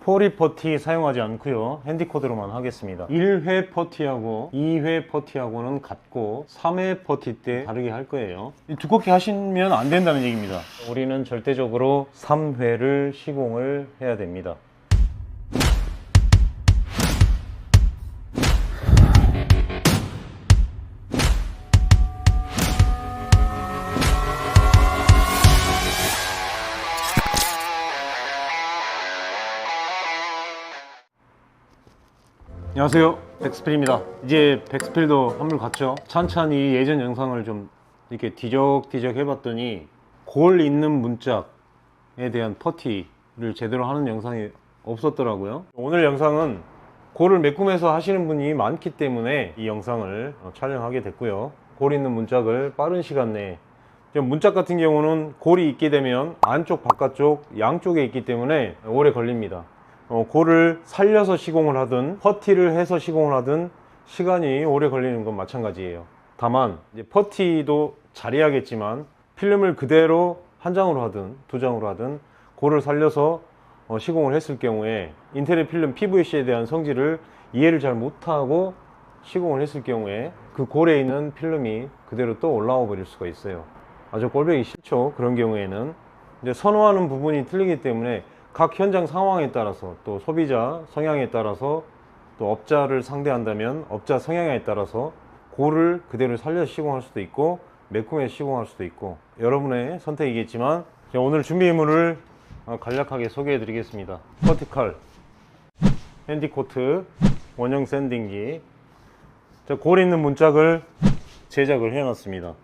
포리 퍼티 사용하지 않고요. 핸디코드로만 하겠습니다. 1회 퍼티하고 2회 퍼티하고는 같고 3회 퍼티 때 다르게 할 거예요. 두껍게 하시면 안 된다는 얘기입니다. 우리는 절대적으로 3회를 시공을 해야 됩니다 안녕하세요. 백스필입니다. 이제 백스필도 한물 갔죠? 찬찬히 예전 영상을 좀 이렇게 뒤적뒤적 해봤더니 골 있는 문짝에 대한 퍼티를 제대로 하는 영상이 없었더라고요. 오늘 영상은 골을 메꾸면서 하시는 분이 많기 때문에 이 영상을 어, 촬영하게 됐고요. 골 있는 문짝을 빠른 시간 내에. 문짝 같은 경우는 골이 있게 되면 안쪽 바깥쪽 양쪽에 있기 때문에 오래 걸립니다 어, 골을 살려서 시공을 하든 퍼티를 해서 시공을 하든 시간이 오래 걸리는 건 마찬가지예요. 다만 퍼티도 잘해야겠지만 필름을 그대로 한 장으로 하든 두 장으로 하든 골을 살려서 어, 시공을 했을 경우에 인테리어 필름 PVC에 대한 성질을 이해를 잘 못하고 시공을 했을 경우에 그 골에 있는 필름이 그대로 또 올라와 버릴 수가 있어요. 아주 꼴보기 싫죠. 그런 경우에는 이제 선호하는 부분이 틀리기 때문에 각 현장 상황에 따라서 또 소비자 성향에 따라서 또 업자를 상대한다면 업자 성향에 따라서 고를 그대로 살려 시공할 수도 있고 매콤해 시공할 수도 있고 여러분의 선택이겠지만 자, 오늘 준비물을 어, 간략하게 소개해 드리겠습니다. 퍼티칼 핸디코트 원형 샌딩기. 자, 골 있는 문짝을 제작을 해 놨습니다.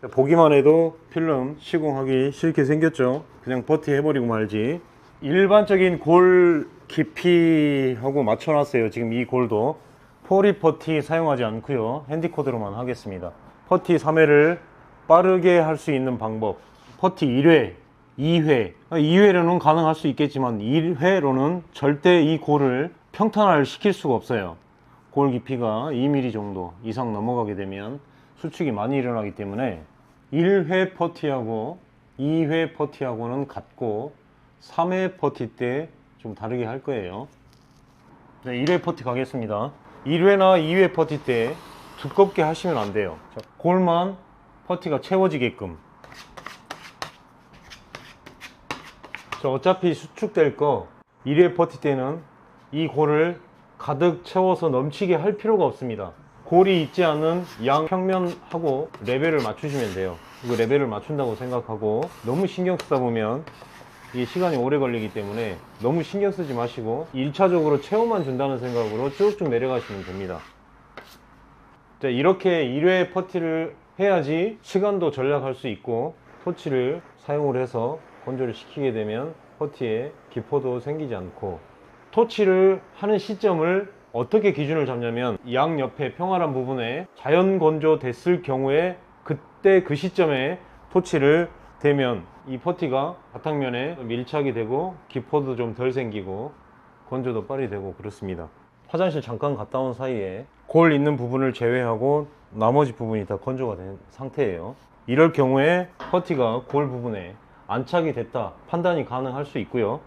자, 보기만 해도 필름 시공하기 싫게 생겼죠? 그냥 버티 해버리고 말지 일반적인 골 깊이하고 맞춰놨어요. 지금 이 골도 포리 퍼티 사용하지 않고요. 핸디코드로만 하겠습니다. 퍼티 3회를 빠르게 할 수 있는 방법. 퍼티 1회 2회. 2회로는 가능할 수 있겠지만 1회로는 절대 이 골을 평탄화를 시킬 수가 없어요. 골 깊이가 2mm 정도 이상 넘어가게 되면 수축이 많이 일어나기 때문에 1회 퍼티하고 2회 퍼티하고는 같고 3회 퍼티 때 좀 다르게 할 거예요. 네, 1회 퍼티 가겠습니다. 1회나 2회 퍼티 때 두껍게 하시면 안 돼요. 자, 골만 퍼티가 채워지게끔. 자, 어차피 수축될 거 1회 퍼티 때는 이 골을 가득 채워서 넘치게 할 필요가 없습니다. 골이 있지 않은 양 평면하고 레벨을 맞추시면 돼요. 이거 레벨을 맞춘다고 생각하고 너무 신경 쓰다 보면 이게 시간이 오래 걸리기 때문에 너무 신경 쓰지 마시고 1차적으로 채워만 준다는 생각으로 쭉쭉 내려가시면 됩니다. 자, 이렇게 1회 퍼티를 해야지 시간도 절약할 수 있고 토치를 사용을 해서 건조를 시키게 되면 퍼티에 기포도 생기지 않고 토치를 하는 시점을 어떻게 기준을 잡냐면 양 옆에 평활한 부분에 자연 건조 됐을 경우에 그때 그 시점에 토치를 대면 이 퍼티가 바탕면에 밀착이 되고 기포도 좀 덜 생기고 건조도 빨리 되고 그렇습니다. 화장실 잠깐 갔다 온 사이에 골 있는 부분을 제외하고 나머지 부분이 다 건조가 된 상태예요. 이럴 경우에 퍼티가 골 부분에 안착이 됐다 판단이 가능할 수 있고요.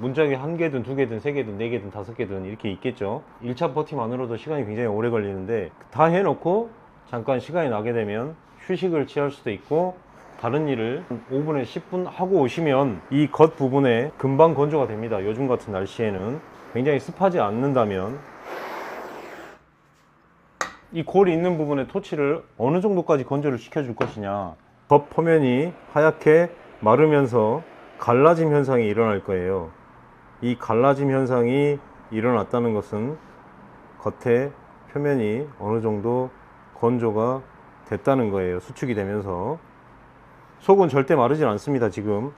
문짝이 한 개든 두 개든 세 개든 네 개든 다섯 개든 이렇게 있겠죠. 1차 퍼티만으로도 시간이 굉장히 오래 걸리는데 다 해놓고 잠깐 시간이 나게 되면 휴식을 취할 수도 있고 다른 일을 5분에 10분 하고 오시면 이 겉 부분에 금방 건조가 됩니다. 요즘 같은 날씨에는 굉장히 습하지 않는다면 이 골이 있는 부분에 토치를 어느 정도까지 건조를 시켜줄 것이냐 겉 표면이 하얗게 마르면서 갈라짐 현상이 일어날 거예요. 이 갈라짐 현상이 일어났다는 것은 겉에 표면이 어느 정도 건조가 됐다는 거예요. 수축이 되면서. 속은 절대 마르진 않습니다, 지금.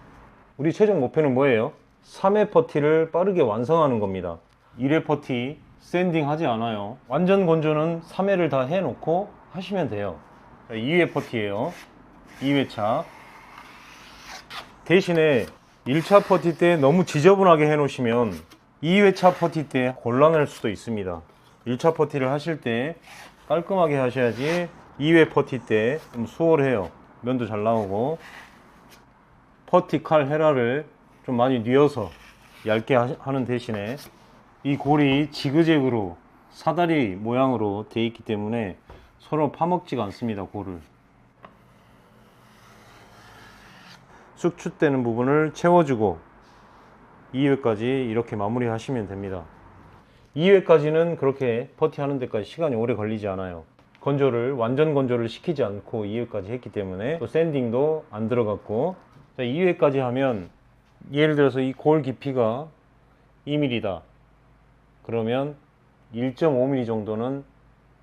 우리 최종 목표는 뭐예요? 3회 퍼티를 빠르게 완성하는 겁니다. 1회 퍼티 샌딩 하지 않아요. 완전 건조는 3회를 다 해놓고 하시면 돼요. 2회 퍼티예요. 2회차. 대신에 1차 퍼티 때 너무 지저분하게 해놓으시면 2회차 퍼티 때 곤란할 수도 있습니다. 1차 퍼티를 하실 때 깔끔하게 하셔야지 2회 퍼티 때 좀 수월해요. 면도 잘 나오고 퍼티 칼 헤라를 좀 많이 뉘어서 얇게 하- 하는 대신에 이 골이 지그재그로 사다리 모양으로 되어 있기 때문에 서로 파먹지가 않습니다 골을. 수축되는 부분을 채워주고 2회까지 이렇게 마무리 하시면 됩니다. 2회까지는 그렇게 퍼티하는 데까지 시간이 오래 걸리지 않아요 건조를 완전 건조를 시키지 않고 2회까지 했기 때문에 또 샌딩도 안 들어갔고. 자, 2회까지 하면 예를 들어서 이 골 깊이가 2mm다. 그러면 1.5mm 정도는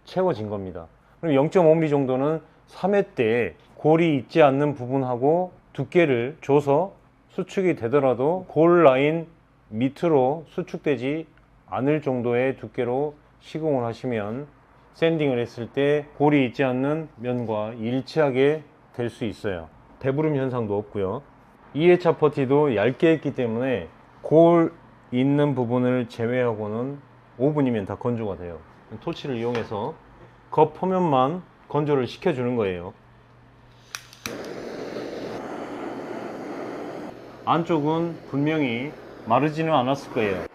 채워진 겁니다. 그럼 0.5mm 정도는 3회 때 골이 있지 않는 부분하고 두께를 줘서 수축이 되더라도 골 라인 밑으로 수축되지 않을 정도의 두께로 시공을 하시면 샌딩을 했을 때 골이 있지 않는 면과 일치하게 될 수 있어요. 배부름 현상도 없고요. 2회차 퍼티도 얇게 했기 때문에 골 있는 부분을 제외하고는 5분이면 다 건조가 돼요. 토치를 이용해서 겉 표면만 건조를 시켜주는 거예요. 안쪽은 분명히 마르지는 않았을 거예요.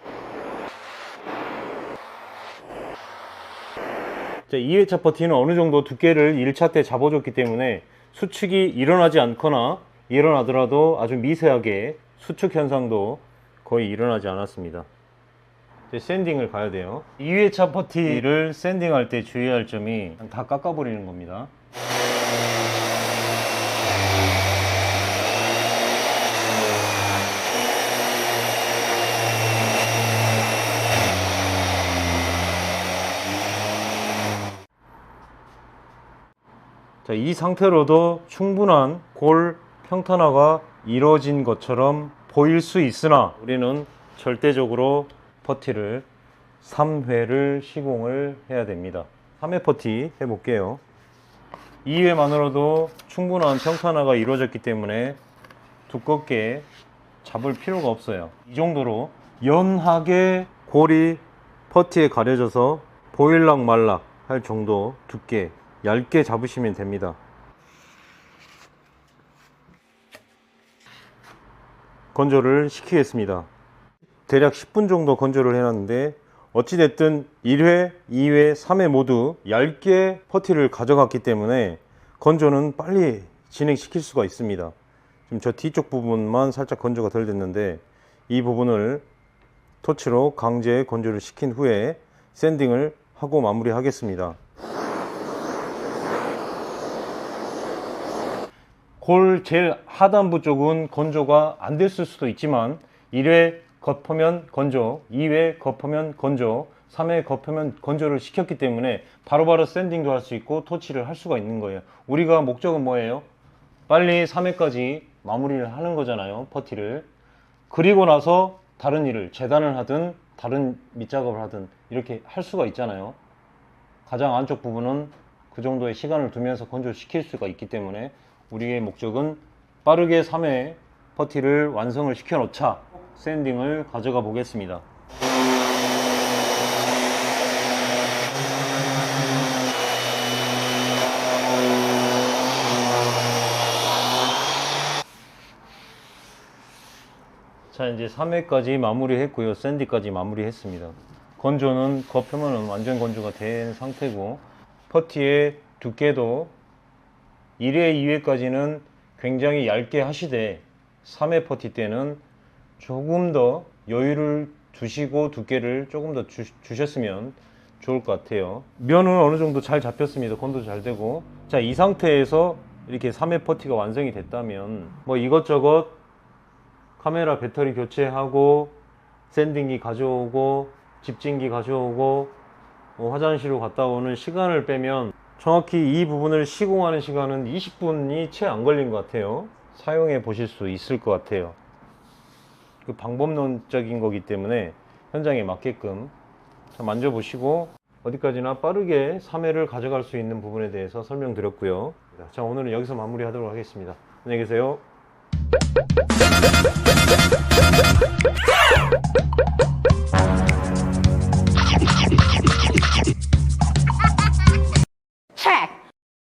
자, 2회차 퍼티는 어느 정도 두께를 1차 때 잡아줬기 때문에 수축이 일어나지 않거나 일어나더라도 아주 미세하게 수축 현상도 거의 일어나지 않았습니다. 이제 샌딩을 가야 돼요. 2회차 퍼티를 샌딩할 때 주의할 점이 다 깎아버리는 겁니다. 자, 이 상태로도 충분한 골 평탄화가 이루어진 것처럼 보일 수 있으나 우리는 절대적으로 퍼티를 3회를 시공을 해야 됩니다. 3회 퍼티 해볼게요. 2회만으로도 충분한 평탄화가 이루어졌기 때문에 두껍게 잡을 필요가 없어요. 이 정도로 연하게 골이 퍼티에 가려져서 보일락 말락 할 정도 두께 얇게 잡으시면 됩니다. 건조를 시키겠습니다. 대략 10분 정도 건조를 해놨는데 어찌됐든 1회, 2회, 3회 모두 얇게 퍼티를 가져갔기 때문에 건조는 빨리 진행시킬 수가 있습니다. 지금 저 뒤쪽 부분만 살짝 건조가 덜 됐는데 이 부분을 토치로 강제 건조를 시킨 후에 샌딩을 하고 마무리 하겠습니다. 골 제일 하단부 쪽은 건조가 안 됐을 수도 있지만 1회 겉표면 건조, 2회 겉표면 건조, 3회 겉표면 건조를 시켰기 때문에 바로 바로 샌딩도 할 수 있고 토치를 할 수가 있는 거예요. 우리가 목적은 뭐예요? 빨리 3회까지 마무리를 하는 거잖아요. 퍼티를. 그리고 나서 다른 일을 재단을 하든 다른 밑작업을 하든 이렇게 할 수가 있잖아요. 가장 안쪽 부분은 그 정도의 시간을 두면서 건조시킬 수가 있기 때문에 우리의 목적은 빠르게 3회 퍼티를 완성을 시켜 놓자 샌딩을 가져가 보겠습니다. 자 이제 3회까지 마무리했고요 샌디까지 마무리했습니다 건조는 겉표면은 완전 건조가 된 상태고 퍼티의 두께도 1회, 2회까지는 굉장히 얇게 하시되 3회 퍼티 때는 조금 더 여유를 두시고 두께를 조금 더 주, 주셨으면 좋을 것 같아요. 면은 어느 정도 잘 잡혔습니다. 건도 잘 되고. 자, 이 상태에서 이렇게 3회 퍼티가 완성이 됐다면 뭐 이것저것 카메라 배터리 교체하고 샌딩기 가져오고 집진기 가져오고 뭐 화장실로 갔다 오는 시간을 빼면 정확히 이 부분을 시공하는 시간은 20분이 채 안 걸린 것 같아요. 사용해 보실 수 있을 것 같아요. 그 방법론적인 거기 때문에 현장에 맞게끔 자, 만져보시고 어디까지나 빠르게 3회를 가져갈 수 있는 부분에 대해서 설명드렸고요. 자, 오늘은 여기서 마무리하도록 하겠습니다. 안녕히 계세요.